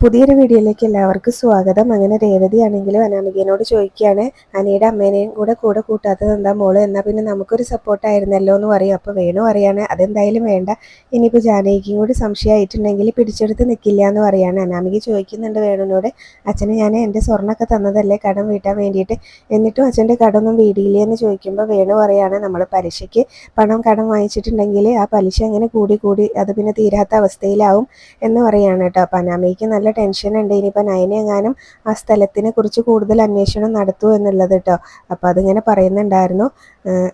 പുതിയൊരു വീഡിയോയിലേക്ക് എല്ലാവർക്കും സ്വാഗതം. അങ്ങനെ രേവതി ആണെങ്കിലും അനാമികനോട് ചോദിക്കുകയാണ് അനിയുടെ അമ്മേനെയും കൂടെ കൂടെ കൂട്ടാത്തത് എന്താ മോൾ? എന്നാൽ പിന്നെ നമുക്കൊരു സപ്പോർട്ടായിരുന്നല്ലോ എന്ന് പറയും. അപ്പോൾ വേണു പറയാണ് അതെന്തായാലും വേണ്ട. ഇനിയിപ്പോൾ ജാനകിക്കും കൂടി സംശയമായിട്ടുണ്ടെങ്കിൽ പിടിച്ചെടുത്ത് നിൽക്കില്ല എന്ന് പറയാണ്. അനാമിക ചോദിക്കുന്നുണ്ട് വേണുവിനോട് അച്ഛന് ഞാൻ എന്റെ സ്വർണമൊക്കെ തന്നതല്ലേ? കടം വീട്ടാൻ വേണ്ടിയിട്ട്. എന്നിട്ടും അച്ഛന്റെ കടമൊന്നും വീടിയില്ലേ? എന്ന് ചോദിക്കുമ്പോൾ വേണു പറയാണ് നമ്മൾ പലിശയ്ക്ക് പണം കടം വാങ്ങിച്ചിട്ടുണ്ടെങ്കിൽ ആ പലിശ അങ്ങനെ കൂടി കൂടി അത് പിന്നെ തീരാത്ത അവസ്ഥയിലാവും എന്ന് പറയാണ് കേട്ടോ. അപ്പോൾ അനാമികയ്ക്ക് നല്ല ടെൻഷൻ ഉണ്ട്. ഇനിയിപ്പോൾ നയന എങ്ങാനും ആ സ്ഥലത്തിനെ കുറിച്ച് കൂടുതൽ അന്വേഷണം നടത്തൂ എന്നുള്ളത് കേട്ടോ അപ്പോൾ അതിങ്ങനെ പറയുന്നുണ്ടായിരുന്നു.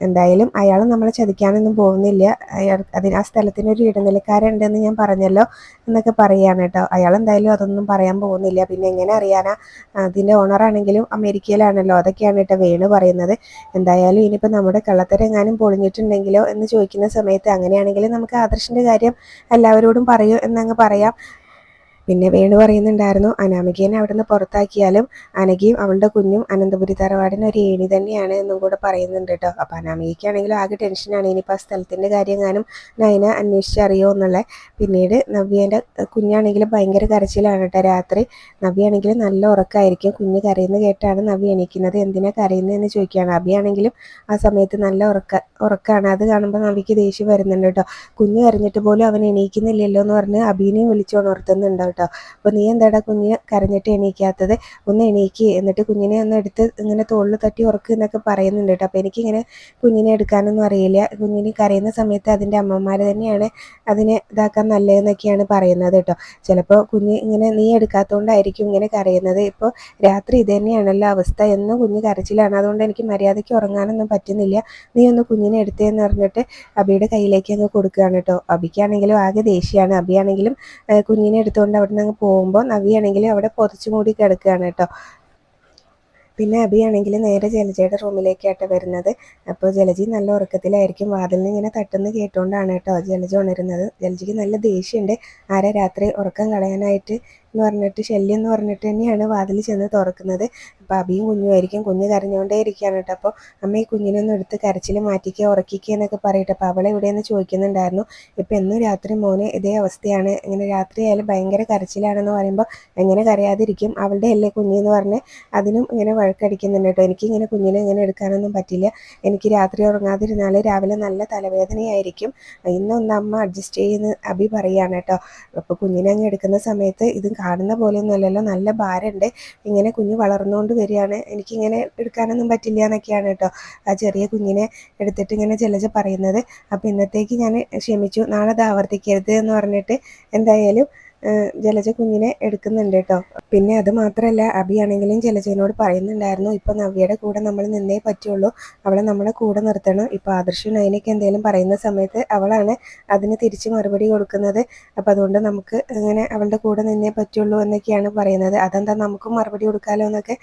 എന്തായാലും അയാൾ നമ്മളെ ചതിക്കാനൊന്നും പോകുന്നില്ല. അയാൾ അതിന് ആ സ്ഥലത്തിന് ഒരു ഇടനിലക്കാരുണ്ടെന്ന് ഞാൻ പറഞ്ഞല്ലോ എന്നൊക്കെ പറയാണ് കേട്ടോ അയാൾ എന്തായാലും അതൊന്നും പറയാൻ പോകുന്നില്ല. പിന്നെ എങ്ങനെ അറിയാനാ? അതിന്റെ ഓണറാണെങ്കിലും അമേരിക്കയിലാണല്ലോ. അതൊക്കെയാണ് കേട്ടോ വേണു പറയുന്നത്. എന്തായാലും ഇനിയിപ്പോൾ നമ്മുടെ കള്ളത്തരെങ്ങാനും പൊളിഞ്ഞിട്ടുണ്ടെങ്കിലോ എന്ന് ചോദിക്കുന്ന സമയത്ത് അങ്ങനെയാണെങ്കിൽ നമുക്ക് ആദർശിന്റെ കാര്യം എല്ലാവരോടും പറയൂ എന്നങ്ങ് പറയാം. പിന്നെ വേണു പറയുന്നുണ്ടായിരുന്നു അനാമികേനെ അവിടുന്ന് പുറത്താക്കിയാലും അനഘയും അവളുടെ കുഞ്ഞും അനന്തപുരി തറവാടിന് ഒരു ഏണി തന്നെയാണ് എന്നും കൂടെ പറയുന്നുണ്ട് കേട്ടോ. അപ്പോൾ അനാമികയ്ക്കാണെങ്കിലും ആകെ ടെൻഷനാണ് ഇനിയിപ്പോൾ ആ സ്ഥലത്തിന്റെ കാര്യം എങ്ങാനും നയന അന്വേഷിച്ചറിയോ എന്നുള്ളത് പിന്നീട് നവ്യേന്റെ കുഞ്ഞാണെങ്കിലും ഭയങ്കര കരച്ചിലാണ് കേട്ടോ രാത്രി. നവ്യാണെങ്കിലും നല്ല ഉറക്കമായിരിക്കും കുഞ്ഞ് കരയുന്ന കേട്ടാണ് നവ്യ എണീക്കുന്നത്. എന്തിനാ കരയുന്നതെന്ന് ചോദിക്കുകയാണ്. അബിയാണെങ്കിലും ആ സമയത്ത് നല്ല ഉറക്ക ഉറക്കാണ്. അത് കാണുമ്പോൾ നവിക്ക് ദേഷ്യം വരുന്നുണ്ട് കേട്ടോ. കുഞ്ഞ് കരഞ്ഞിട്ട് പോലും അവൻ എണീക്കുന്നില്ലല്ലോ എന്ന് പറഞ്ഞ് അബീനെയും വിളിച്ചുണർത്തുന്നുണ്ട് കേട്ടോ. അപ്പോൾ നീ എന്താടാ കുഞ്ഞ് കരഞ്ഞിട്ട് എണീക്കാത്തത്? ഒന്ന് എണീക്ക്. എന്നിട്ട് കുഞ്ഞിനെ ഒന്ന് എടുത്ത് ഇങ്ങനെ തോളിൽ തട്ടി ഉറക്കുക എന്നൊക്കെ പറയുന്നുണ്ട് കേട്ടോ. അപ്പോൾ എനിക്കിങ്ങനെ കുഞ്ഞിനെ എടുക്കാനൊന്നും അറിയില്ല. കുഞ്ഞിന് കരയുന്ന സമയത്ത് അതിന്റെ അമ്മമാർ തന്നെയാണ് അതിനെ ഇതാക്കാൻ നല്ലതെന്നൊക്കെയാണ് പറയുന്നത് കേട്ടോ. ചിലപ്പോൾ കുഞ്ഞ് ഇങ്ങനെ നീ എടുക്കാത്തതുകൊണ്ടായിരിക്കും ഇങ്ങനെ കരയുന്നത്. ഇപ്പോൾ രാത്രി ഇത് തന്നെയാണല്ലോ അവസ്ഥ. എന്നും കുഞ്ഞ് കരച്ചിലാണ്. അതുകൊണ്ട് എനിക്ക് മര്യാദയ്ക്ക് ഉറങ്ങാനൊന്നും പറ്റുന്നില്ല. നീ ഒന്ന് കുഞ്ഞിനെ എടുത്തേന്ന് പറഞ്ഞിട്ട് അബിയുടെ കയ്യിലേക്ക് അങ്ങ് കൊടുക്കുകയാണ് കേട്ടോ. അബിക്കാണെങ്കിലും ആകെ ദേഷ്യമാണ് അബിയാണെങ്കിലും കുഞ്ഞിനെ എടുത്തുകൊണ്ട് അവിടെ നിന്ന് പോകുമ്പോൾ നവിയാണെങ്കിൽ അവിടെ പൊതിച്ചു മൂടി കിടക്കുകയാണ് കേട്ടോ. പിന്നെ അബിയാണെങ്കിൽ നേരെ ജലജയുടെ റൂമിലേക്കായിട്ട് വരുന്നത്. അപ്പോൾ ജലജി നല്ല ഉറക്കത്തിലായിരിക്കും. വാതിലിന് ഇങ്ങനെ തട്ടുന്ന കേട്ടുകൊണ്ടാണ് കേട്ടോ ജലജ ഉണരുന്നത്. ജലജിക്ക് നല്ല ദേഷ്യമുണ്ട് ആരെ രാത്രി ഉറക്കം കളയാനായിട്ട് എന്ന് പറഞ്ഞിട്ട് ശല്യം എന്ന് പറഞ്ഞിട്ട് തന്നെയാണ് വാതിൽ ചെന്ന് തുറക്കുന്നത്. അപ്പോൾ അബിയും കുഞ്ഞുമായിരിക്കും കുഞ്ഞ് കരഞ്ഞുകൊണ്ടേ ഇരിക്കുകയാണ് കേട്ടോ. അപ്പോൾ അമ്മ ഈ കുഞ്ഞിനെ ഒന്ന് എടുത്ത് കരച്ചിൽ മാറ്റിക്കുക ഉറക്കിക്കുക എന്നൊക്കെ പറയട്ടെ. അപ്പോൾ അവളെ എവിടെയെന്ന് ചോദിക്കുന്നുണ്ടായിരുന്നു. ഇപ്പോൾ എന്നും രാത്രി മോന് ഇതേ അവസ്ഥയാണ്. ഇങ്ങനെ രാത്രി ആയാലും ഭയങ്കര കരച്ചിലാണെന്ന് പറയുമ്പോൾ എങ്ങനെ കരയാതിരിക്കും? അവളുടെ അല്ലേ കുഞ്ഞെന്ന് പറഞ്ഞ് അതിനും ഇങ്ങനെ വഴക്കടിക്കുന്നുണ്ട് കേട്ടോ. എനിക്കിങ്ങനെ കുഞ്ഞിനെ ഇങ്ങനെ എടുക്കാനൊന്നും പറ്റില്ല. എനിക്ക് രാത്രി ഉറങ്ങാതിരുന്നാൽ രാവിലെ നല്ല തലവേദനയായിരിക്കും. ഇന്നൊന്ന് അമ്മ അഡ്ജസ്റ്റ് ചെയ്യുന്ന അബി പറയാണ് കേട്ടോ. അപ്പോൾ കുഞ്ഞിനെ അങ്ങ് എടുക്കുന്ന സമയത്ത് ഇത് കാണുന്ന പോലെയൊന്നും അല്ലല്ലോ നല്ല ഭാരമുണ്ട്. ഇങ്ങനെ കുഞ്ഞ് വളർന്നുകൊണ്ട് വരികയാണ്. എനിക്കിങ്ങനെ എടുക്കാനൊന്നും പറ്റില്ല എന്നൊക്കെയാണ് കേട്ടോ ആ ചെറിയ കുഞ്ഞിനെ എടുത്തിട്ട് ഇങ്ങനെ ജലജ പറയുന്നത്. അപ്പോൾ ഇന്നത്തേക്ക് ഞാൻ ക്ഷമിച്ചു. നാളെ അത് ആവർത്തിക്കരുത് എന്ന് പറഞ്ഞിട്ട് എന്തായാലും ജലജ കുഞ്ഞിനെ എടുക്കുന്നുണ്ട് കേട്ടോ. പിന്നെ അത് മാത്രമല്ല അബിയാണെങ്കിലും ജലജനോട് പറയുന്നുണ്ടായിരുന്നു ഇപ്പൊ നവ്യയുടെ കൂടെ നമ്മൾ നിന്നേ പറ്റുള്ളൂ. അവളെ നമ്മളെ കൂടെ നിർത്തണം. ഇപ്പോൾ ആദർശ് നയനയ്ക്ക് എന്തെങ്കിലും പറയുന്ന സമയത്ത് അവളാണ് അതിന് തിരിച്ച് മറുപടി കൊടുക്കുന്നത്. അപ്പോൾ അതുകൊണ്ട് നമുക്ക് ഇങ്ങനെ അവളുടെ കൂടെ നിന്നേ പറ്റുള്ളൂ എന്നൊക്കെയാണ് പറയുന്നത്. അതെന്താ നമുക്കും മറുപടി കൊടുക്കാമല്ലോ എന്നൊക്കെ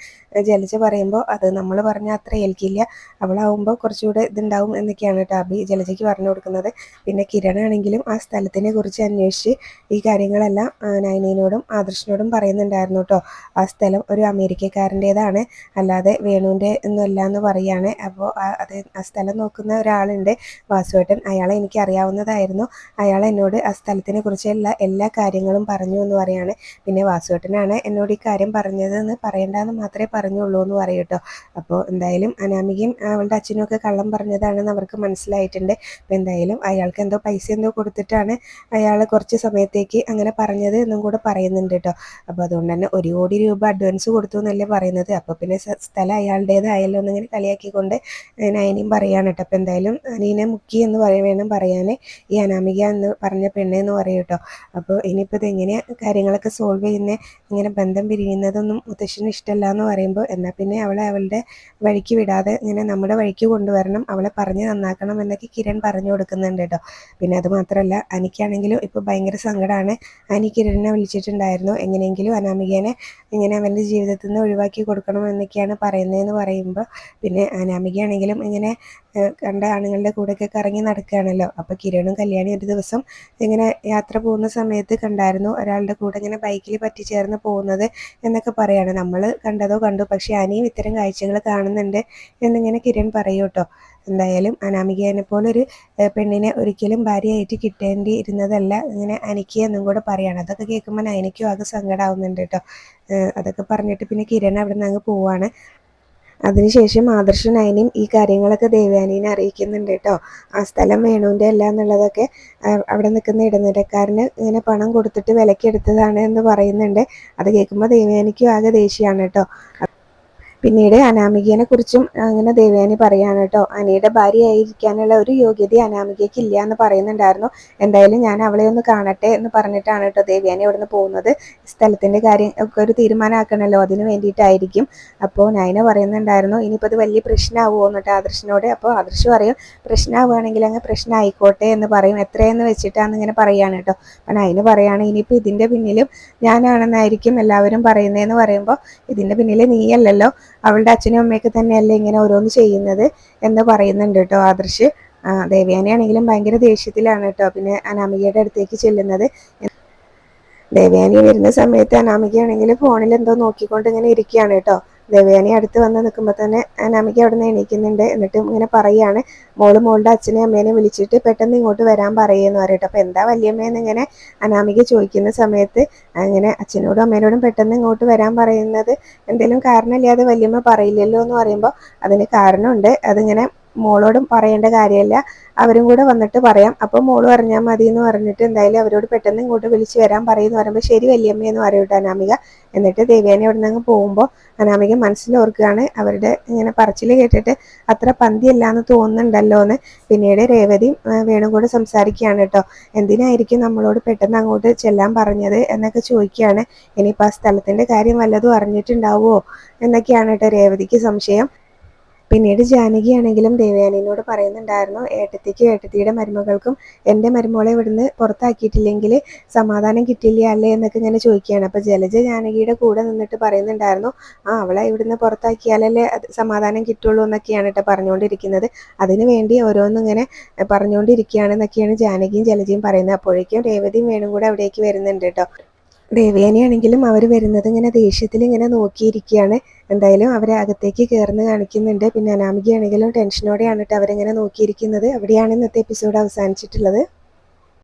ജലജ പറയുമ്പോൾ അത് നമ്മൾ പറഞ്ഞാൽ അത്ര ഏൽക്കില്ല. അവളാവുമ്പോൾ കുറച്ചുകൂടെ ഇതുണ്ടാവും എന്നൊക്കെയാണ് കേട്ടോ അബി ജലജയ്ക്ക് പറഞ്ഞു കൊടുക്കുന്നത്. പിന്നെ കിരണാണെങ്കിലും ആ സ്ഥലത്തിനെ കുറിച്ച് അന്വേഷിച്ച് ഈ കാര്യങ്ങളെല്ലാം ആ, നയനയോടും ആദർശിനോടും പറയുന്നുണ്ടായിരുന്നു കേട്ടോ ആ സ്ഥലം ഒരു അമേരിക്കക്കാരന്റേതാണ്. അല്ലാതെ വേണുവിന്റെ ഒന്നുമല്ല എന്ന് പറയുകയാണ്. അപ്പോൾ അത് ആ സ്ഥലം നോക്കുന്ന ഒരാളുണ്ട് വാസുവേട്ടൻ. അയാളെ എനിക്ക് അറിയാവുന്നതായിരുന്നു അയാൾ എന്നോട് ആ സ്ഥലത്തിനെ കുറിച്ചുള്ള എല്ലാ കാര്യങ്ങളും പറഞ്ഞു എന്ന് പറയാണ്. പിന്നെ വാസുവേട്ടനാണ് എന്നോട് ഈ കാര്യം പറഞ്ഞതെന്ന് പറയണ്ടെന്ന് മാത്രമേ പറഞ്ഞുള്ളൂ എന്ന് പറയും കേട്ടോ അപ്പോൾ എന്തായാലും അനാമികയും അവളുടെ അച്ഛനും ഒക്കെ കള്ളം പറഞ്ഞതാണെന്ന് അവർക്ക് മനസ്സിലായിട്ടുണ്ട്. അപ്പോൾ എന്തായാലും അയാൾക്ക് എന്തോ പൈസ എന്തോ കൊടുത്തിട്ടാണ് അയാൾ കുറച്ച് സമയത്തേക്ക് അങ്ങനെ പറഞ്ഞത് എന്നും കൂടെ പറയുന്നുണ്ട് കേട്ടോ അപ്പോൾ അതുകൊണ്ട് തന്നെ ഒരു കോടി രൂപ അഡ്വാൻസ് കൊടുത്തു എന്നല്ലേ പറയുന്നത്. അപ്പോൾ പിന്നെ സ്ഥലം അയാളുടേതായല്ലോ എന്നിങ്ങനെ കളിയാക്കിക്കൊണ്ട് നയനിയും പറയാണ് കേട്ടോ അപ്പോൾ എന്തായാലും അനീനെ മുക്കി എന്ന് പറയ വേണം പറയാൻ ഈ അനാമിക എന്ന് പറഞ്ഞ പെണ്ണെന്ന് പറയും കേട്ടോ അപ്പോൾ ഇനിയിപ്പോൾ ഇത് എങ്ങനെ കാര്യങ്ങളൊക്കെ സോൾവ് ചെയ്യുന്ന? ഇങ്ങനെ ബന്ധം പിരിയുന്നതൊന്നും മുത്തശ്ശന് ഇഷ്ടമല്ല എന്ന് പറയുമ്പോൾ എന്നാൽ പിന്നെ അവളെ അവളുടെ വഴിക്ക് വിടാതെ ഇങ്ങനെ നമ്മുടെ വഴിക്ക് കൊണ്ടുവരണം. അവളെ പറഞ്ഞ് നന്നാക്കണം എന്നൊക്കെ കിരൺ പറഞ്ഞു കൊടുക്കുന്നുണ്ട് കേട്ടോ പിന്നെ അത് മാത്രമല്ല അനിക്കാണെങ്കിലും ഇപ്പോൾ ഭയങ്കര സങ്കടമാണ് അനി കിരണിനെ വിളിച്ചിട്ടുണ്ടായിരുന്നു. എങ്ങനെയെങ്കിലും അനാമികേനെ ഇങ്ങനെ അവന്റെ ജീവിതത്തിൽ നിന്ന് ഒഴിവാക്കി കൊടുക്കണം എന്നൊക്കെയാണ് പറയുന്നതെന്ന് പറയുമ്പോൾ പിന്നെ അനാമികയാണെങ്കിലും ഇങ്ങനെ കണ്ട ആണുങ്ങളുടെ കൂടെയൊക്കെ കറങ്ങി നടക്കുകയാണല്ലോ. അപ്പോൾ കിരണും കല്യാണി ഒരു ദിവസം ഇങ്ങനെ യാത്ര പോകുന്ന സമയത്ത് കണ്ടായിരുന്നു ഒരാളുടെ കൂടെ ഇങ്ങനെ ബൈക്കിൽ പറ്റിച്ചേർന്ന് പോകുന്നത് എന്നൊക്കെ പറയാണ്. നമ്മൾ കണ്ടതോ കണ്ടു. പക്ഷേ അനിയും ഇത്തരം കാഴ്ചകൾ കാണുന്നുണ്ട് എന്നിങ്ങനെ കിരൺ പറയൂ കേട്ടോ എന്തായാലും അനാമികേനെ പോലൊരു പെണ്ണിനെ ഒരിക്കലും ഭാര്യയായിട്ട് കിട്ടേണ്ടി ഇരുന്നതല്ല ഇങ്ങനെ അനിക്ക് എന്നും കൂടെ പറയാണ്. അതൊക്കെ കേൾക്കുമ്പോൾ അനിക്കും ആകെ സങ്കടമാവുന്നുണ്ട് കേട്ടോ. അതൊക്കെ പറഞ്ഞിട്ട് പിന്നെ കിരൺ അവിടെ നിന്ന് അങ്ങ് പോവാണ്. അതിനുശേഷം ആദർശ അയനിയും ഈ കാര്യങ്ങളൊക്കെ ദേവയാനീനെ അറിയിക്കുന്നുണ്ട് കേട്ടോ. ആ സ്ഥലം വേണുവിന്റെ അല്ല എന്നുള്ളതൊക്കെ അവിടെ നിൽക്കുന്ന ഇടനിലക്കാരന് ഇങ്ങനെ പണം കൊടുത്തിട്ട് വിലക്കെടുത്തതാണ് എന്ന് പറയുന്നുണ്ട്. അത് കേൾക്കുമ്പോൾ ദേവയാനിക്കും ആകെ ദേഷ്യമാണ് കേട്ടോ. പിന്നീട് അനാമികയെ കുറിച്ചും അങ്ങനെ ദേവയാനി പറയാണ് കേട്ടോ അനിയുടെ ഭാര്യയായിരിക്കാനുള്ള ഒരു യോഗ്യത അനാമികയ്ക്ക് ഇല്ല എന്ന് പറയുന്നുണ്ടായിരുന്നു. എന്തായാലും ഞാൻ അവളെ ഒന്ന് കാണട്ടെ എന്ന് പറഞ്ഞിട്ടാണ് കേട്ടോ ദേവയാനി ഇവിടുന്ന് പോകുന്നത്. സ്ഥലത്തിന്റെ കാര്യം ഒക്കെ ഒരു തീരുമാനമാക്കണമല്ലോ അതിന് വേണ്ടിയിട്ടായിരിക്കും. അപ്പോൾ നയന പറയുന്നുണ്ടായിരുന്നു ഇനിയിപ്പോൾ അത് വലിയ പ്രശ്നമാവുമോ? എന്നിട്ട് ആദർശിനോട് അപ്പോൾ ആദർശ് പറയും പ്രശ്നമാവുകയാണെങ്കിൽ അങ്ങ് പ്രശ്നം ആയിക്കോട്ടെ എന്ന് പറയും. എത്രയെന്ന് വെച്ചിട്ടാണ് ഇങ്ങനെ പറയാണ് കേട്ടോ? അപ്പം നയന പറയാണ് ഇനിയിപ്പോൾ ഇതിന്റെ പിന്നിലും ഞാനാണെന്നായിരിക്കും എല്ലാവരും പറയുന്നതെന്ന് പറയുമ്പോൾ ഇതിന്റെ പിന്നിൽ നീയല്ലല്ലോ. അവളുടെ അച്ഛനും അമ്മയൊക്കെ തന്നെയല്ലേ ഇങ്ങനെ ഓരോന്ന് ചെയ്യുന്നത് എന്ന് പറയുന്നുണ്ട് കേട്ടോ ആദർശ്. ദേവയാനിയാണെങ്കിലും ഭയങ്കര ദേഷ്യത്തിലാണ് കേട്ടോ. പിന്നെ അനാമികയുടെ അടുത്തേക്ക് ചെല്ലുന്നത്. ദേവയാനി വരുന്ന സമയത്ത് അനാമികയാണെങ്കിൽ ഫോണിൽ എന്തോ നോക്കിക്കൊണ്ട് ഇങ്ങനെ ഇരിക്കുകയാണ് കേട്ടോ. ദേവയാനി അടുത്ത് വന്ന് നിൽക്കുമ്പോൾ തന്നെ അനാമിക അവിടെ നിന്ന് എണീക്കുന്നുണ്ട്. എന്നിട്ട് ഇങ്ങനെ പറയാണ് മോൾ മോളുടെ അച്ഛനെയും അമ്മേനെ വിളിച്ചിട്ട് പെട്ടെന്ന് ഇങ്ങോട്ട് വരാൻ പറയുമെന്ന് പറയട്ടെ അപ്പോൾ എന്താ വല്യമ്മയെന്ന് ഇങ്ങനെ അനാമിക ചോദിക്കുന്ന സമയത്ത് അങ്ങനെ അച്ഛനോടും അമ്മേനോടും പെട്ടെന്ന് ഇങ്ങോട്ട് വരാൻ പറയുന്നത് എന്തെങ്കിലും കാരണമില്ലാതെ വല്യമ്മ പറയില്ലല്ലോ എന്ന് പറയുമ്പോൾ അതിന് കാരണമുണ്ട്. അതിങ്ങനെ മോളോടും പറയേണ്ട കാര്യമില്ല. അവരും കൂടെ വന്നിട്ട് പറയാം. അപ്പോൾ മോൾ പറഞ്ഞാൽ മതി എന്ന് പറഞ്ഞിട്ട് എന്തായാലും അവരോട് പെട്ടെന്ന് ഇങ്ങോട്ട് വിളിച്ചു വരാൻ പറയുമെന്ന് പറയുമ്പോൾ ശരി വല്യമ്മ എന്ന് പറയൂട്ടോ അനാമിക. എന്നിട്ട് ദേവ്യാനി അവിടെ നിന്ന് പോകുമ്പോൾ അനാമിക മനസ്സിലോർക്കുകയാണ് അവരുടെ ഇങ്ങനെ പറച്ചിൽ കേട്ടിട്ട് അത്ര പന്തിയല്ല എന്ന് തോന്നുന്നുണ്ടല്ലോ എന്ന് പിന്നീട് രേവതി വേണു കൂടെ സംസാരിക്കുകയാണ് കേട്ടോ. എന്തിനായിരിക്കും നമ്മളോട് പെട്ടെന്ന് അങ്ങോട്ട് ചെല്ലാൻ പറഞ്ഞത് എന്നൊക്കെ ചോദിക്കുകയാണ്. ഇനിയിപ്പോൾ ആ സ്ഥലത്തിന്റെ കാര്യം വല്ലതും അറിഞ്ഞിട്ടുണ്ടാവുമോ എന്നൊക്കെയാണ് കേട്ടോ രേവതിക്ക് സംശയം. പിന്നീട് ജാനകിയാണെങ്കിലും ദേവയാനിയോട് പറയുന്നുണ്ടായിരുന്നു ഏട്ടത്തിക്കും ഏട്ടത്തിയുടെ മരുമകൾക്കും എന്റെ മരുമോളെ ഇവിടുന്ന് പുറത്താക്കിയിട്ടില്ലെങ്കിൽ സമാധാനം കിട്ടില്ല അല്ലേ എന്നൊക്കെ ഇങ്ങനെ ചോദിക്കുകയാണ്. അപ്പോൾ ജലജ ജാനകിയുടെ കൂടെ നിന്നിട്ട് പറയുന്നുണ്ടായിരുന്നു ആ അവളെ ഇവിടുന്ന് പുറത്താക്കിയാലല്ലേ സമാധാനം കിട്ടുള്ളൂ എന്നൊക്കെയാണ് കേട്ടോ പറഞ്ഞുകൊണ്ടിരിക്കുന്നത്. അതിനു വേണ്ടി ഓരോന്നിങ്ങനെ പറഞ്ഞുകൊണ്ടിരിക്കുകയാണെന്നൊക്കെയാണ് ജാനകിയും ജലജയും പറയുന്നത്. അപ്പോഴേക്കും രേവതിയും വേണും കൂടെ അവിടേക്ക് വരുന്നുണ്ട് കേട്ടോ. ദേവയാനിയാണെങ്കിലും അവർ വരുന്നത് ഇങ്ങനെ ദേഷ്യത്തിൽ ഇങ്ങനെ നോക്കിയിരിക്കുകയാണ്. എന്തായാലും അവരെ അകത്തേക്ക് കയറുന്ന കാണിക്കുന്നുണ്ട്. പിന്നെ അനാമികയാണെങ്കിലും ടെൻഷനോടെയാണ് കേട്ടോ അവരെങ്ങനെ നോക്കിയിരിക്കുന്നത്. അവിടെയാണ് ഇന്നത്തെ എപ്പിസോഡ് അവസാനിച്ചിട്ടുള്ളത്.